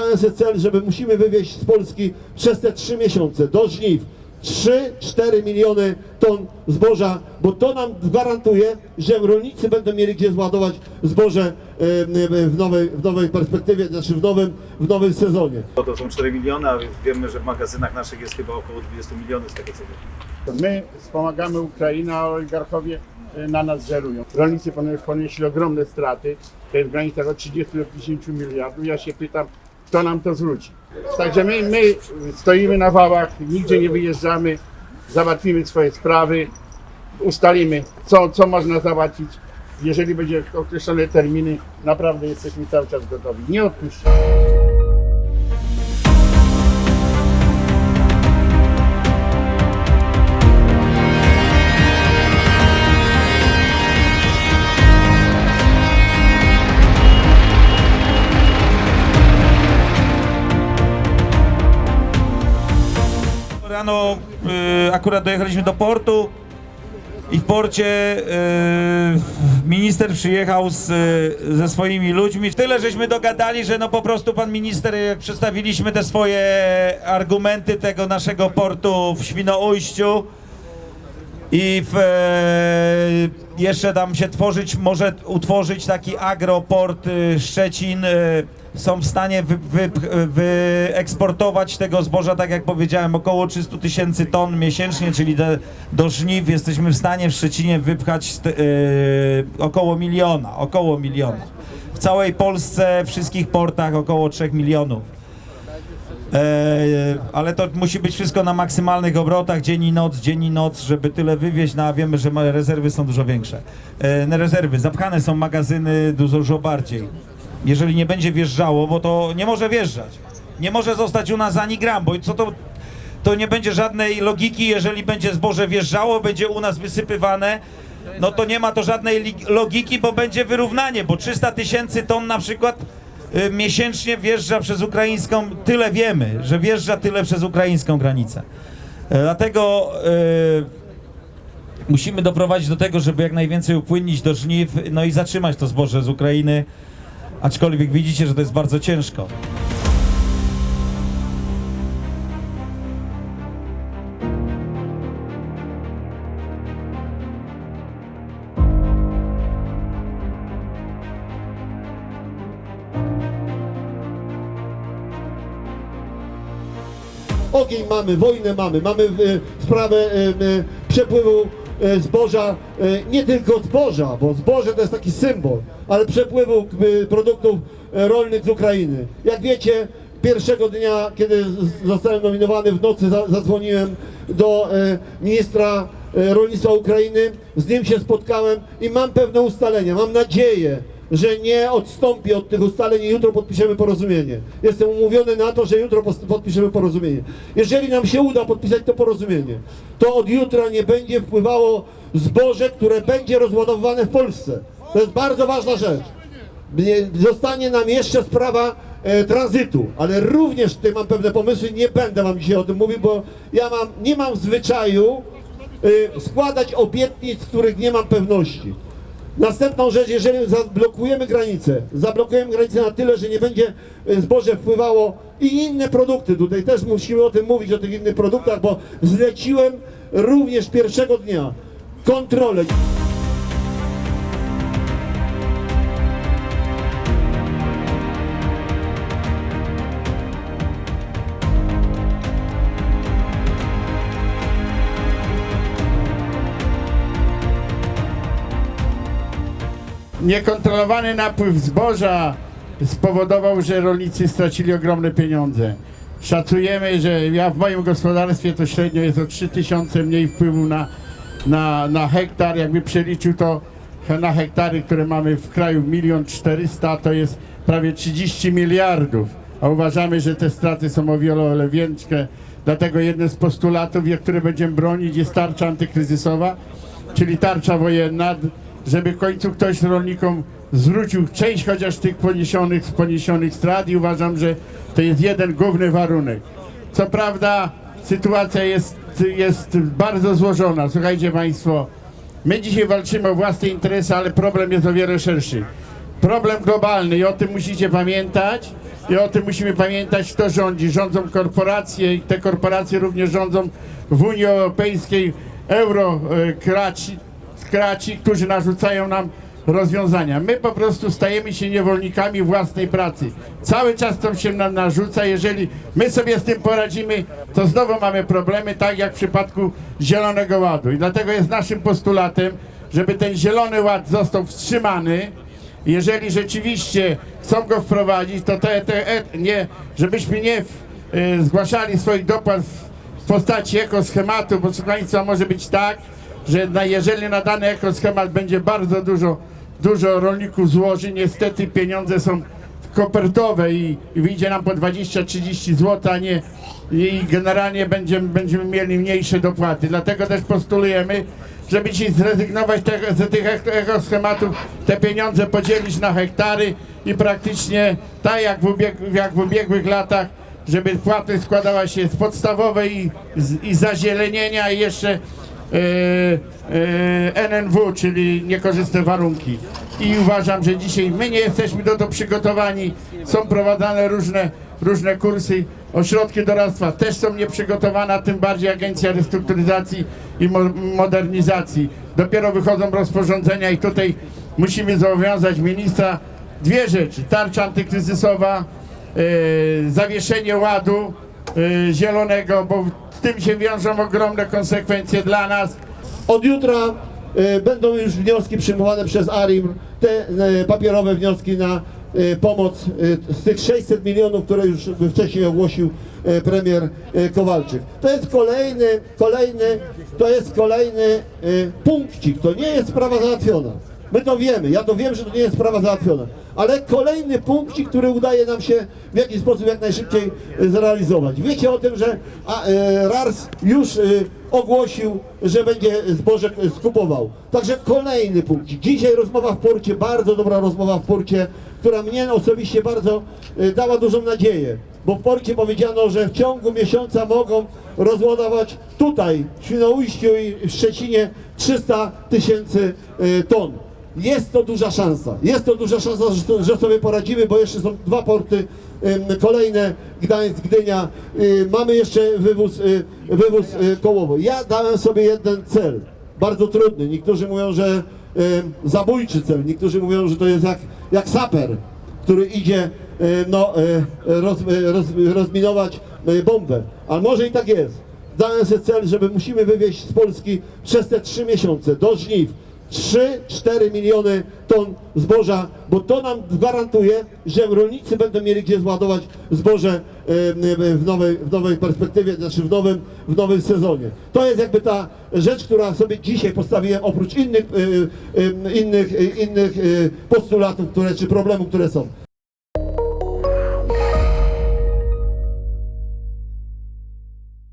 dałem sobie cel, żeby musimy wywieźć z Polski przez te trzy miesiące do żniw 3-4 miliony ton zboża, bo to nam gwarantuje, że rolnicy będą mieli gdzie zładować zboże e, e, w nowej, w nowej perspektywie, znaczy w nowym, w nowym sezonie. To są 4 miliony, a wiemy, że w magazynach naszych jest chyba około 20 milionów z tego co wiem. My wspomagamy Ukrainę, a oligarchowie y, na nas żerują. Rolnicy ponieśli ogromne straty, to jest w granicach od 30 do 50 miliardów. Ja się pytam, kto nam to zwróci. Także my, my stoimy na wałach, nigdzie nie wyjeżdżamy, załatwimy swoje sprawy, ustalimy, co, co można załatwić. Jeżeli będzie określone terminy, naprawdę jesteśmy cały czas gotowi. Nie odpuszczamy. Rano y, akurat dojechaliśmy do portu i w porcie y, minister przyjechał z, y, ze swoimi ludźmi. Tyle żeśmy dogadali, że no po prostu pan minister, jak przedstawiliśmy te swoje argumenty tego naszego portu w Świnoujściu i w, e, jeszcze tam się tworzyć, może utworzyć taki agroport y, Szczecin. y, są w stanie wy, wy, wyeksportować tego zboża, tak jak powiedziałem, około 300 tysięcy ton miesięcznie, czyli do, do żniw jesteśmy w stanie w Szczecinie wypchać y, około miliona, około miliona. W całej Polsce, wszystkich portach około 3 milionów. E, ale to musi być wszystko na maksymalnych obrotach, dzień i noc, dzień i noc, żeby tyle wywieźć, no a wiemy, że rezerwy są dużo większe. E, rezerwy, zapchane są magazyny dużo, dużo bardziej. Jeżeli nie będzie wjeżdżało, bo to nie może wjeżdżać. Nie może zostać u nas ani gram, bo co to, to nie będzie żadnej logiki, jeżeli będzie zboże wjeżdżało, będzie u nas wysypywane, no to nie ma to żadnej logiki, bo będzie wyrównanie, bo 300 tysięcy ton na przykład miesięcznie wjeżdża przez ukraińską, tyle wiemy, że wjeżdża tyle przez ukraińską granicę. E, Dlatego y, musimy doprowadzić do tego, żeby jak najwięcej upłynnić do żniw, no i zatrzymać to zboże z Ukrainy, aczkolwiek widzicie, że to jest bardzo ciężko. Ogień mamy, wojnę mamy, mamy e, sprawę e, e, przepływu zboża, nie tylko zboża, bo zboże to jest taki symbol, ale przepływu produktów rolnych z Ukrainy. Jak wiecie, pierwszego dnia, kiedy zostałem nominowany w nocy, za- zadzwoniłem do ministra rolnictwa Ukrainy, z nim się spotkałem i mam pewne ustalenia, mam nadzieję, że nie odstąpi od tych ustaleń i jutro podpiszemy porozumienie. Jestem umówiony na to, że jutro podpiszemy porozumienie. Jeżeli nam się uda podpisać to porozumienie, to od jutra nie będzie wpływało zboże, które będzie rozładowywane w Polsce. To jest bardzo ważna rzecz. Nie- Zostanie nam jeszcze sprawa e, tranzytu, ale również tutaj mam pewne pomysły, nie będę wam dzisiaj o tym mówił, bo ja mam, nie mam w zwyczaju e, składać obietnic, których nie mam pewności. Następną rzecz, jeżeli zablokujemy granicę, zablokujemy granicę na tyle, że nie będzie e, zboże wpływało i inne produkty, tutaj też musimy o tym mówić, o tych innych produktach, bo zleciłem również pierwszego dnia kontrolę. Niekontrolowany napływ zboża spowodował, że rolnicy stracili ogromne pieniądze. Szacujemy, że ja w moim gospodarstwie to średnio jest o 3000 mniej wpływu na, na, na hektar. Jakby przeliczył to na hektary, które mamy w kraju 1 400 to jest prawie 30 miliardów. A uważamy, że te straty są o wiele, większe. Dlatego jednym z postulatów, które będziemy bronić, jest tarcza antykryzysowa, czyli tarcza wojenna, żeby w końcu ktoś rolnikom zwrócił część chociaż tych poniesionych, poniesionych strat i uważam, że to jest jeden główny warunek. Co prawda sytuacja jest, jest bardzo złożona. Słuchajcie Państwo, my dzisiaj walczymy o własne interesy, ale problem jest o wiele szerszy. Problem globalny i o tym musicie pamiętać i o tym musimy pamiętać, kto rządzi. Rządzą korporacje i te korporacje również rządzą w Unii Europejskiej eurokraci, kraci, którzy narzucają nam rozwiązania. My po prostu stajemy się niewolnikami własnej pracy. Cały czas to się nam narzuca. Jeżeli my sobie z tym poradzimy, to znowu mamy problemy, tak jak w przypadku Zielonego Ładu. I dlatego jest naszym postulatem, żeby ten Zielony Ład został wstrzymany. Jeżeli rzeczywiście chcą go wprowadzić, to te, te, e, nie, żebyśmy nie w, y, zgłaszali swoich dopłat w postaci ekoschematu, bo proszę może być tak, że na, jeżeli na dany ekoschemat będzie bardzo dużo, dużo rolników złoży, niestety pieniądze są kopertowe i, i wyjdzie nam po 20-30 zł, a nie i generalnie będziemy, będziemy mieli mniejsze dopłaty. Dlatego też postulujemy, żeby ci zrezygnować te, z tych ek- ekoschematów, te pieniądze podzielić na hektary i praktycznie tak jak w, ubieg, jak w ubiegłych latach żeby płatność składała się z podstawowej i, z, i zazielenienia i jeszcze NNW, czyli niekorzystne warunki. I uważam, że dzisiaj my nie jesteśmy do tego przygotowani. Są prowadzone różne, różne kursy. Ośrodki doradztwa też są nieprzygotowane, tym bardziej Agencja Restrukturyzacji i Mo Modernizacji. Dopiero wychodzą rozporządzenia i tutaj musimy zobowiązać ministra dwie rzeczy. Tarcza antykryzysowa, e, zawieszenie ładu e, zielonego, bo z tym się wiążą ogromne konsekwencje dla nas. Od jutra e, będą już wnioski przyjmowane przez ARIM, te e, papierowe wnioski na e, pomoc z tych 600 milionów, które już wcześniej ogłosił premier Kowalczyk. To jest kolejny, kolejny, to jest kolejny punkcik, to nie jest sprawa załatwiona. My to wiemy, ja to wiem, że to nie jest sprawa załatwiona, ale kolejny punkcik, który udaje nam się w jakiś sposób jak najszybciej e, zrealizować. Wiecie o tym, że e, RARS już e, ogłosił, że będzie zboże skupował. Także kolejny punkcik. Dzisiaj rozmowa w porcie, bardzo dobra rozmowa w porcie, która mnie osobiście bardzo dała dużą nadzieję. Bo w porcie powiedziano, że w ciągu miesiąca mogą rozładować tutaj, w Świnoujściu i w Szczecinie 300 tysięcy ton. Jest to duża szansa. Jest to duża szansa, że, sobie poradzimy, bo jeszcze są dwa porty kolejne, Gdańsk, Gdynia. Y, Mamy jeszcze wywóz, y, wywóz y, kołowy. Ja dałem sobie jeden cel, bardzo trudny. Niektórzy mówią, że zabójczy cel, niektórzy mówią, że to jest jak, jak saper, który idzie em, no, e, roz, e, roz, rozminować e, bombę. Ale może i tak jest. Dałem sobie cel, żeby musimy wywieźć z Polski przez te trzy miesiące do żniw 3-4 miliony ton zboża, bo to nam gwarantuje, że rolnicy będą mieli gdzie zładować zboże w nowej, w nowej perspektywie, znaczy w nowym, w nowym sezonie. To jest jakby ta rzecz, która sobie dzisiaj postawiłem oprócz innych, e, e, innych, e, innych postulatów, które, czy problemów, które są.